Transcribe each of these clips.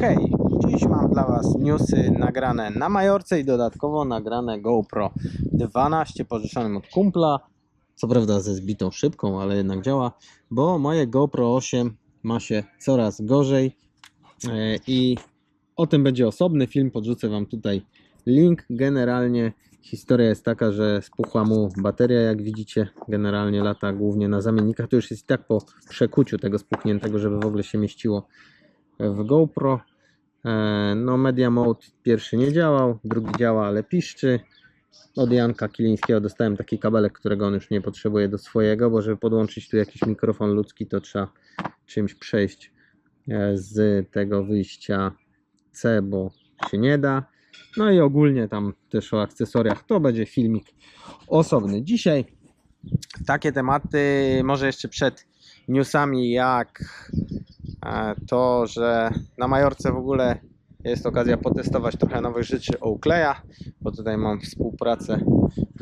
Hej, dziś mam dla Was newsy nagrane na Majorce i dodatkowo nagrane GoPro 12 pożyczonym od kumpla. Co prawda ze zbitą szybką, ale jednak działa, bo moje GoPro 8 ma się coraz gorzej e, i o tym będzie osobny film. Podrzucę Wam tutaj link. Generalnie historia jest taka, że spuchła mu bateria, jak widzicie. Generalnie lata głównie na zamiennikach. To już jest i tak po przekuciu tego spuchniętego, żeby w ogóle się mieściło w GoPro. E, No, Media Mode pierwszy nie działał, drugi działa, ale piszczy. Od Janka Kilińskiego dostałem taki kabelek, którego on już nie potrzebuje do swojego, bo żeby podłączyć tu jakiś mikrofon ludzki, to trzeba czymś przejść e, z tego wyjścia C, bo się nie da. No i ogólnie tam też o akcesoriach to będzie filmik osobny. Dzisiaj takie tematy, może jeszcze przed newsami, jak to, że na Majorce w ogóle jest okazja potestować trochę nowych rzeczy Oakleya, bo tutaj mam współpracę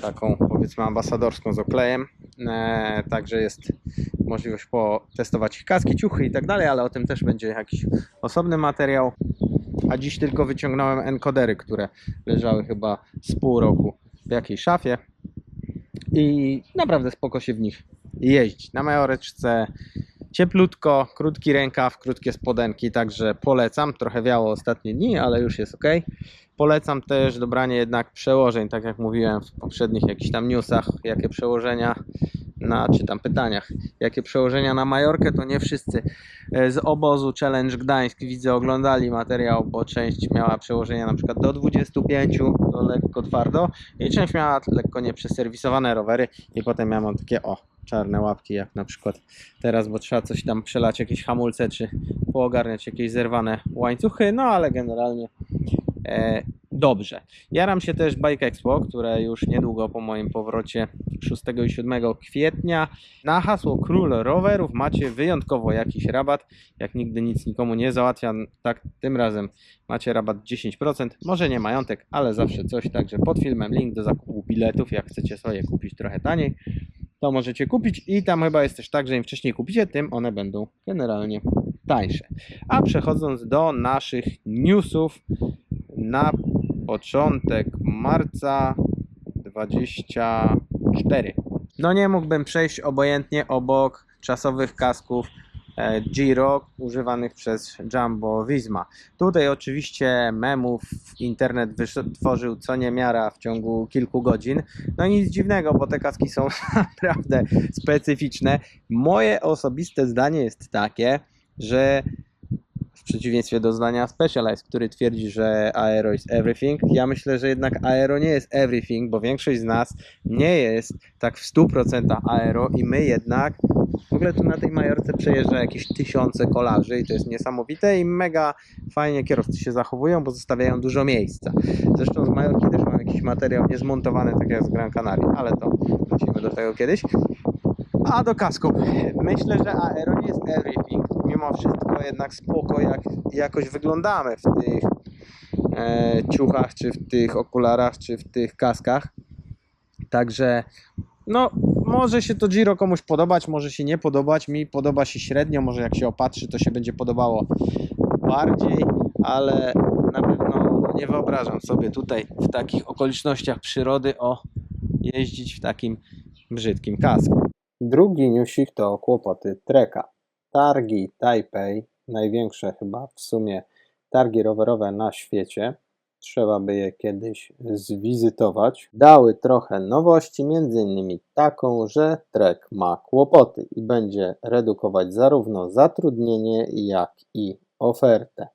taką powiedzmy ambasadorską z Oaklejem, e, także jest możliwość potestować ich kaski, ciuchy i tak dalej, ale o tym też będzie jakiś osobny materiał. A dziś tylko wyciągnąłem encodery, które leżały chyba z pół roku w jakiejś szafie i naprawdę spoko się w nich jeździ. Na majoreczce cieplutko, krótki rękaw, krótkie spodenki, także polecam. Trochę wiało ostatnie dni, ale już jest ok. Polecam też dobranie jednak przełożeń, tak jak mówiłem w poprzednich jakichś tam newsach, jakie przełożenia na, czy tam pytaniach, jakie przełożenia na Majorkę, to nie wszyscy e, z obozu Challenge Gdańsk widzę oglądali materiał, bo część miała przełożenia na przykład do 25, to lekko twardo i część miała lekko nieprzeserwisowane rowery i potem ja mam takie o, czarne łapki jak na przykład teraz, bo trzeba coś tam przelać, jakieś hamulce czy poogarniać jakieś zerwane łańcuchy, no ale generalnie e, dobrze. Jaram się też Bike Expo, które już niedługo po moim powrocie 6 i 7 kwietnia na hasło Król Rowerów macie wyjątkowo jakiś rabat. Jak nigdy nic nikomu nie załatwiam, tak tym razem macie rabat 10%. Może nie majątek, ale zawsze coś. Także pod filmem link do zakupu biletów, jak chcecie sobie kupić trochę taniej to możecie kupić i tam chyba jest też tak, że im wcześniej kupicie, tym one będą generalnie tańsze. A przechodząc do naszych newsów na początek marca 24. No nie mógłbym przejść obojętnie obok czasowych kasków e, Giro używanych przez Jumbo Visma. Tutaj oczywiście memów internet wytworzył co niemiara w ciągu kilku godzin. No nic dziwnego, bo te kaski są naprawdę specyficzne. Moje osobiste zdanie jest takie, że w przeciwieństwie do zdania Specialized, który twierdzi, że aero is everything, ja myślę, że jednak aero nie jest everything, bo większość z nas nie jest tak w 100% aero i my jednak w ogóle tu na tej Majorce przejeżdża jakieś tysiące kolarzy i to jest niesamowite i mega fajnie kierowcy się zachowują, bo zostawiają dużo miejsca. Zresztą z Majorki też mam jakiś materiał niezmontowany, tak jak z Gran Canaria, ale to wrócimy do tego kiedyś. A do kasku. Myślę, że aero nie jest everything. Mimo wszystko jednak spoko jak jakoś wyglądamy w tych e, ciuchach, czy w tych okularach, czy w tych kaskach. Także no może się to Giro komuś podobać, może się nie podobać. Mi podoba się średnio, może jak się opatrzy, to się będzie podobało bardziej, ale na pewno nie wyobrażam sobie tutaj w takich okolicznościach przyrody o jeździć w takim brzydkim kasku. Drugi newsik to kłopoty Treka. Targi Taipei, największe chyba w sumie targi rowerowe na świecie, trzeba by je kiedyś zwizytować. Dały trochę nowości, między innymi taką, że Trek ma kłopoty i będzie redukować zarówno zatrudnienie, jak i ofertę.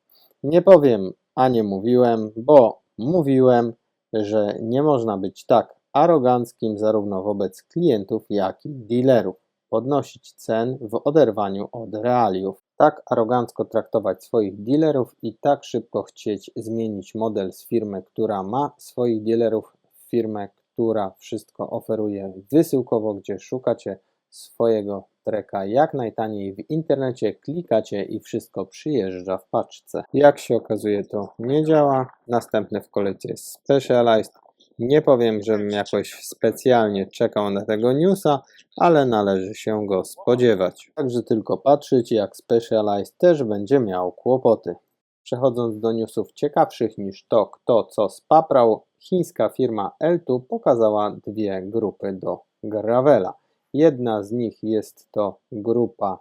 Nie powiem, a nie mówiłem, bo mówiłem, że nie można być tak aroganckim zarówno wobec klientów, jak i dealerów. Podnosić cen w oderwaniu od realiów. Tak arogancko traktować swoich dealerów i tak szybko chcieć zmienić model z firmy, która ma swoich dealerów, w firmę, która wszystko oferuje wysyłkowo, gdzie szukacie swojego treka jak najtaniej w internecie, klikacie i wszystko przyjeżdża w paczce. Jak się okazuje, to nie działa. Następny w kolejce jest Specialized. Nie powiem, żebym jakoś specjalnie czekał na tego newsa, ale należy się go spodziewać. Także tylko patrzeć, jak Specialized też będzie miał kłopoty. Przechodząc do newsów ciekawszych niż to, kto co spaprał, chińska firma L2 pokazała dwie grupy do Gravela. Jedna z nich jest to grupa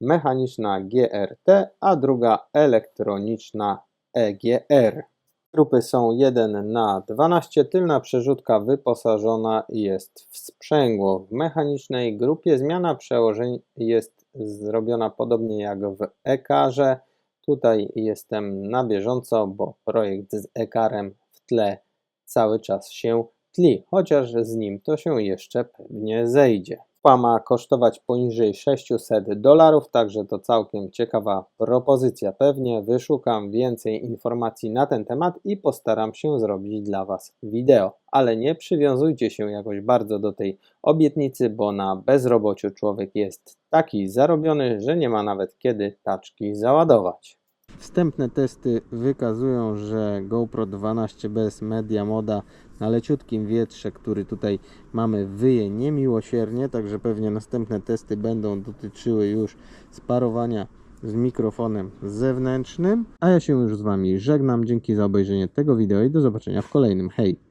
mechaniczna GRT, a druga elektroniczna EGR. Grupy są 1 na 12, tylna przerzutka wyposażona jest w sprzęgło. W mechanicznej grupie zmiana przełożeń jest zrobiona podobnie jak w ekarze. Tutaj jestem na bieżąco, bo projekt z ekarem w tle cały czas się tli, chociaż z nim to się jeszcze pewnie zejdzie. Ma kosztować poniżej 600 dolarów, także to całkiem ciekawa propozycja. Pewnie wyszukam więcej informacji na ten temat i postaram się zrobić dla Was wideo. Ale nie przywiązujcie się jakoś bardzo do tej obietnicy, bo na bezrobociu człowiek jest taki zarobiony, że nie ma nawet kiedy taczki załadować. Wstępne testy wykazują, że GoPro 12 bez Media Moda na leciutkim wietrze, który tutaj mamy, wyje niemiłosiernie, także pewnie następne testy będą dotyczyły już sparowania z mikrofonem zewnętrznym. A ja się już z Wami żegnam. Dzięki za obejrzenie tego wideo i do zobaczenia w kolejnym. Hej!